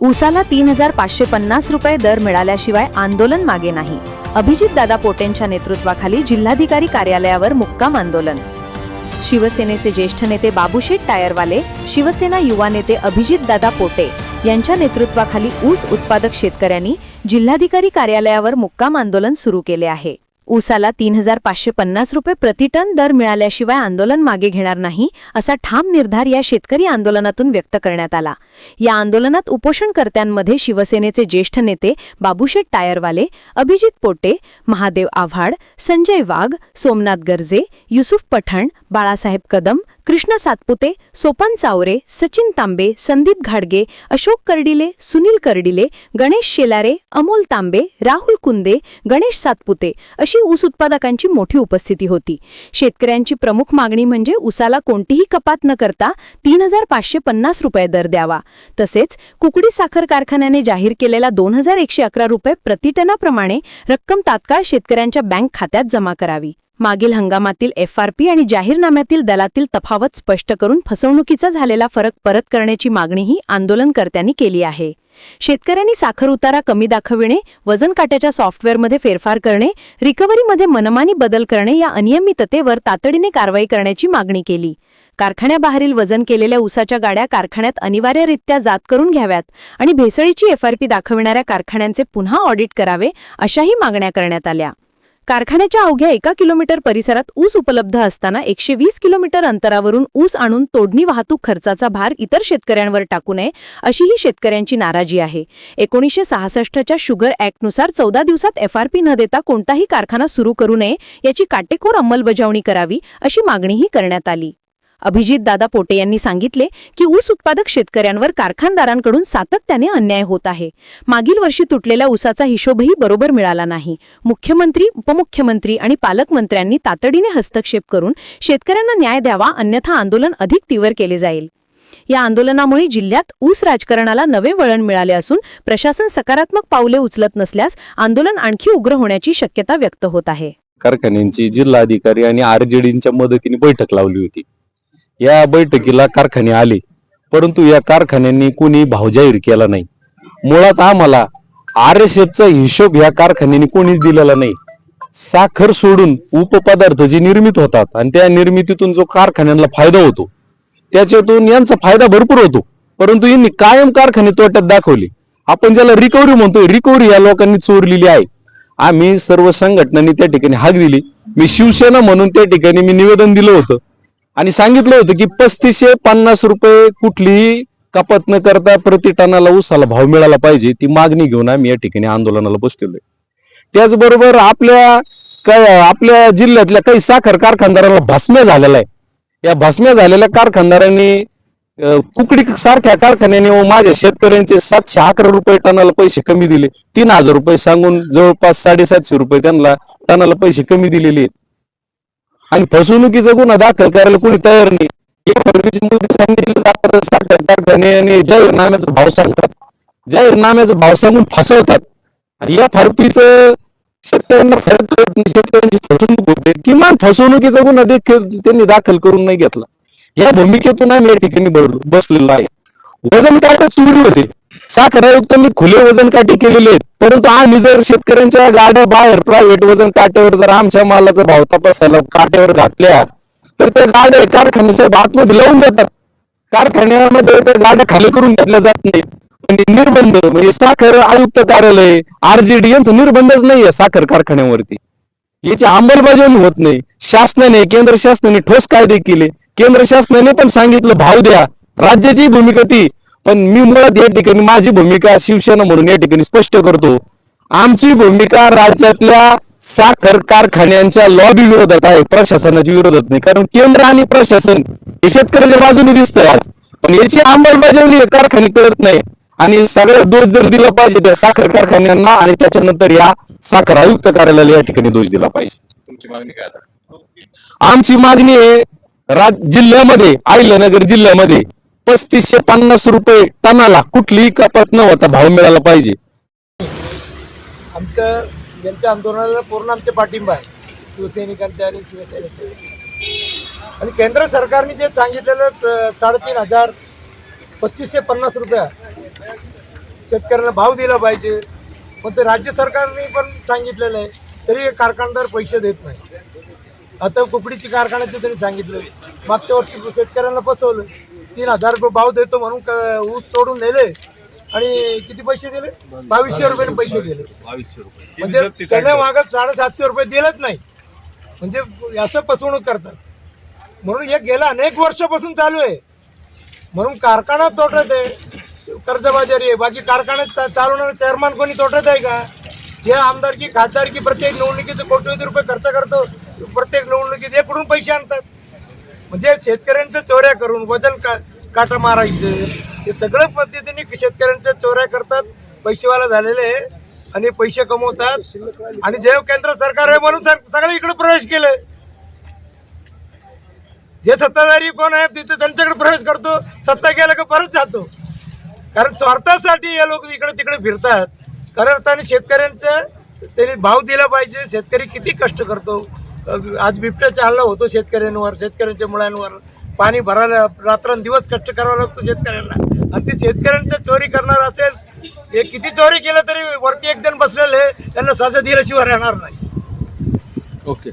ऊसाला तीन हजार पाचशे पन्नास रुपये दर मिळाल्याशिवाय आंदोलन मागे नाही. अभिजित दादा पोटेंच्या नेतृत्वाखाली जिल्हाधिकारी कार्यालयावर मुक्काम आंदोलन. शिवसेनेचे ज्येष्ठ नेते बाबूशेठ टायरवाले शिवसेना युवा नेते अभिजित दादा पोटे यांच्या नेतृत्वाखाली ऊस उत्पादक शेतकऱ्यांनी जिल्हाधिकारी कार्यालयावर मुक्काम आंदोलन सुरू केले आहे. ऊसाला तीन हजार पाचशे पन्नास रुपये प्रतिटन दर मिळाल्याशिवाय आंदोलन मागे घेणार नाही असा ठाम निर्धार या शेतकरी आंदोलनातून व्यक्त करण्यात आला. या आंदोलनात उपोषणकर्त्यांमध्ये शिवसेनेचे ज्येष्ठ नेते बाबूशेठ टायरवाले अभिजित पोटे महादेव आव्हाड संजय वाघ सोमनाथ गर्जे युसुफ पठण बाळासाहेब कदम कृष्ण सातपुते सोपान चावरे सचिन तांबे संदीप घाडगे अशोक कर्डिले सुनील कर्डिले गणेश शेलारे अमोल तांबे राहुल कुंदे गणेश सातपुते अशी ऊस उत्पादकांची मोठी उपस्थिती होती. शेतकऱ्यांची प्रमुख मागणी म्हणजे ऊसाला कोणतीही कपात न करता तीन हजार पाचशे पन्नास रुपये दर द्यावा. तसेच कुकडी साखर कारखान्याने जाहीर केलेला दोन हजार एकशे अकरा रुपये प्रतिटनाप्रमाणे रक्कम तात्काळ शेतकऱ्यांच्या बँक खात्यात जमा करावी. मागील हंगामातील एफआरपी आणि जाहीरनाम्यातील दलातील तफावत स्पष्ट करून फसवणुकीचा झालेला फरक परत करण्याची मागणीही आंदोलनकर्त्यांनी केली आहे. शेतकऱ्यांनी साखर उतारा कमी दाखविणे वजन काट्याच्या सॉफ्टवेअरमध्ये फेरफार करणे रिकव्हरीमध्ये मनमानी बदल करणे या अनियमिततेवर तातडीने कारवाई करण्याची मागणी केली. कारखान्याबाहेरील वजन केलेल्या ऊसाच्या गाड्या कारखान्यात अनिवार्यरित्या जात करून घ्याव्यात आणि भेसळीची एफआरपी दाखविणाऱ्या कारखान्यांचे पुन्हा ऑडिट करावे अशाही मागण्या करण्यात आल्या. कारखान्याच्या अवघ्या एका किलोमीटर परिसरात ऊस उपलब्ध असताना एकशे वीस किलोमीटर अंतरावरून ऊस आणून तोडणी वाहतूक खर्चाचा भार इतर शेतकऱ्यांवर टाकू नये अशीही शेतकऱ्यांची नाराजी आहे. एकोणीसशे सहासष्टच्या शुगर ऍक्टनुसार चौदा दिवसात एफआरपी न देता कोणताही कारखाना सुरू करू नये याची काटेकोर अंमलबजावणी करावी अशी मागणीही करण्यात आली. अभिजित दादा पोटे यांनी सांगितले की ऊस उत्पादक शेतकऱ्यांवर कारखानदारांकडून सातत्याने अन्याय होत आहे. मागील वर्षी तुटलेल्या ऊसाचा हिशोबही बरोबर मिळाला नाही. मुख्यमंत्री उपमुख्यमंत्री आणि पालकमंत्र्यांनी तातडीने हस्तक्षेप करून शेतकऱ्यांना न्याय द्यावा अन्यथा आंदोलन अधिक तीव्र केले जाईल. या आंदोलनामुळे जिल्ह्यात ऊस राजकारणाला नवे वळण मिळाले असून प्रशासन सकारात्मक पावले उचलत नसल्यास आंदोलन आणखी उग्र होण्याची शक्यता व्यक्त होत आहे. कारखान्यांची जिल्हाधिकारी आणि आरजेडींच्या मदतीने बैठक लावली होती. या बैठकीला कारखाने आले परंतु या कारखान्यांनी कोणी भाव जाहीर केला नाही. मुळात आम्हाला आर एस एफचा हिशोब या कारखान्यांनी कोणीच दिलेला नाही. साखर सोडून उपपदार्थ जे निर्मित होतात आणि त्या निर्मितीतून जो कारखान्यांना फायदा होतो त्याच्यातून यांचा फायदा भरपूर होतो. परंतु यांनी कायम कारखाने तोट्यात दाखवले. आपण ज्याला रिकव्हरी म्हणतोय रिकव्हरी या लोकांनी चोरलेली आहे. आम्ही सर्व संघटनांनी त्या ठिकाणी हाक दिली. मी शिवसेना म्हणून त्या ठिकाणी मी निवेदन दिलं होतं. आणि सांगितलं होतं की पस्तीसशे पन्नास रुपये कुठलीही कपात न करता प्रति टनाला उसाला भाव मिळाला पाहिजे ती मागणी घेऊन आम्ही या ठिकाणी आंदोलनाला बसलेलो त्याचबरोबर आपल्या काय आपल्या जिल्ह्यातल्या काही साखर कारखानदारांना भस्म्या झालेला आहे या भस्म्या झालेल्या कारखानदारांनी कुकडी सारख्या कारखान्याने व माझ्या शेतकऱ्यांचे सातशे अकरा रुपये टनाला पैसे कमी दिले. तीन हजार रुपये सांगून जवळपास साडेसातशे रुपये त्यांना टनाला पैसे कमी दिलेले आहेत. आणि फसवणुकीचा गुन्हा दाखल करायला कोणी तयार नाही. सांगितलं सांगितली आणि जाहीरनाम्याचा भाव सांगतात. जाहीरनाम्याचा भाव सांगून फसवतात. आणि या फरकीचं शेतकऱ्यांना फरक शेतकऱ्यांची फसवणूक होते. किमान फसवणुकीचा गुन्हा देखील त्यांनी दाखल करून नाही घेतला. या भूमिकेतून आम्ही या ठिकाणी बसलेलो आहे. वजन काटे चोरी होते. साखर आयुक्तांनी खुले वजन काटे केलेले आहेत. परंतु आम्ही जर शेतकऱ्यांच्या गाड्या बाहेर प्रायव्हेट वजन काट्यावर जर आमच्या मालाचा भाव तपासायला काट्यावर घातल्या तर त्या गाड्या कारखान्याच्या आतमध्ये लावून जातात. कारखान्यामध्ये त्या गाड्या खाली करून घेतल्या जात नाही म्हणजे निर्बंध म्हणजे साखर आयुक्त कार्यालय आरजेडी यांचा निर्बंधच नाहीये साखर कारखान्यावरती. याची अंमलबजावणी होत नाही. शासनाने केंद्र शासनाने ठोस कायदे केले. केंद्र शासनाने पण सांगितलं भाव द्या राज्याची भूमिका ती पण मी मुळात या ठिकाणी माझी भूमिका शिवसेना म्हणून या ठिकाणी स्पष्ट करतो. आमची भूमिका राज्यातल्या साखर कारखान्यांच्या लॉबी विरोधात आहे प्रशासनाच्या विरोधात नाही. कारण केंद्र आणि प्रशासन हे शेतकऱ्याच्या बाजूने दिसतंय आज. पण याची अंमलबजावणी कारखाने करत नाही. आणि सगळ्यात दोष जर दिला पाहिजे त्या साखर कारखान्यांना आणि त्याच्यानंतर या साखर आयुक्त कार्यालयाला या ठिकाणी दोष दिला पाहिजे. तुमची मागणी काय आता? आमची मागणी आहे राज जिल्ह्यामध्ये अहिल्यानगर जिल्ह्यामध्ये पस्तीसशे पन्नास रुपये टनाला कुठलीही कपात न होता भाव मिळाला पाहिजे. आमचं ज्यांच्या आंदोलनाला पूर्ण आमच्या पाठिंबा आहे शिवसैनिकांचे आणि शिवसेनेच्या आणि केंद्र सरकारने जे सांगितलेलं साडेतीन हजार पस्तीसशे पन्नास रुपया शेतकऱ्यांना भाव दिला पाहिजे पण ते राज्य सरकारने पण सांगितलेलं आहे तरी कारखानदार पैसे देत नाही. आता कुकडीची कारखान्याचे त्यांनी सांगितलं मागच्या वर्षी शेतकऱ्यांना फसवलं. तीन हजार रुपये भाव देतो म्हणून क- ऊस तोडून नेले आणि किती पैसे दिले? बावीसशे रुपये पैसे दिले. बावीसशे रुपये. म्हणजे त्याने मागं साडेसातशे रुपये दिलेच नाही. म्हणजे असं फसवणूक करतात. म्हणून हे गेल्या अनेक वर्षापासून चालू आहे. म्हणून कारखाना तोटत आहे. कर्जबाजारी आहे. बाकी कारखान्यात चालवणारा चेअरमॅन कोणी तोटत आहे का? जे आमदारकी खासदारकी प्रत्येक निवडणुकीत कोट्यवधी रुपये खर्च करतो प्रत्येक निवडणुकीत हे कुठून पैसे आणतात. म्हणजे शेतकऱ्यांच्या चोऱ्या करून वजन का काटा मारायचं. हे सगळं पद्धतीने शेतकऱ्यांच्या चोऱ्या करतात पैसेवाला झालेले आणि पैसे कमवतात. आणि जे केंद्र सरकार आहे म्हणून सगळं इकडे प्रवेश केलं. जे सत्ताधारी कोण आहे तिथे त्यांच्याकडे प्रवेश करतो. सत्ता गेला का परत जातो. कारण स्वार्थासाठी हे लोक इकडे तिकडे फिरतात. खऱ्या अर्थाने शेतकऱ्यांचं त्यांनी भाव दिला पाहिजे. शेतकरी किती कष्ट करतो. आज बिबट्याचा हल्ला होतो शेतकऱ्यांवर शेतकऱ्यांच्या मुलांवर पाणी भरायला रात्रंदिवस कष्ट करावं लागतो शेतकऱ्यांना. आणि ते शेतकऱ्यांच्या चोरी करणार असेल हे किती चोरी केलं तरी वरती एक जण बसलेले त्यांना सजा दिल्याशिवाय राहणार नाही. ओके.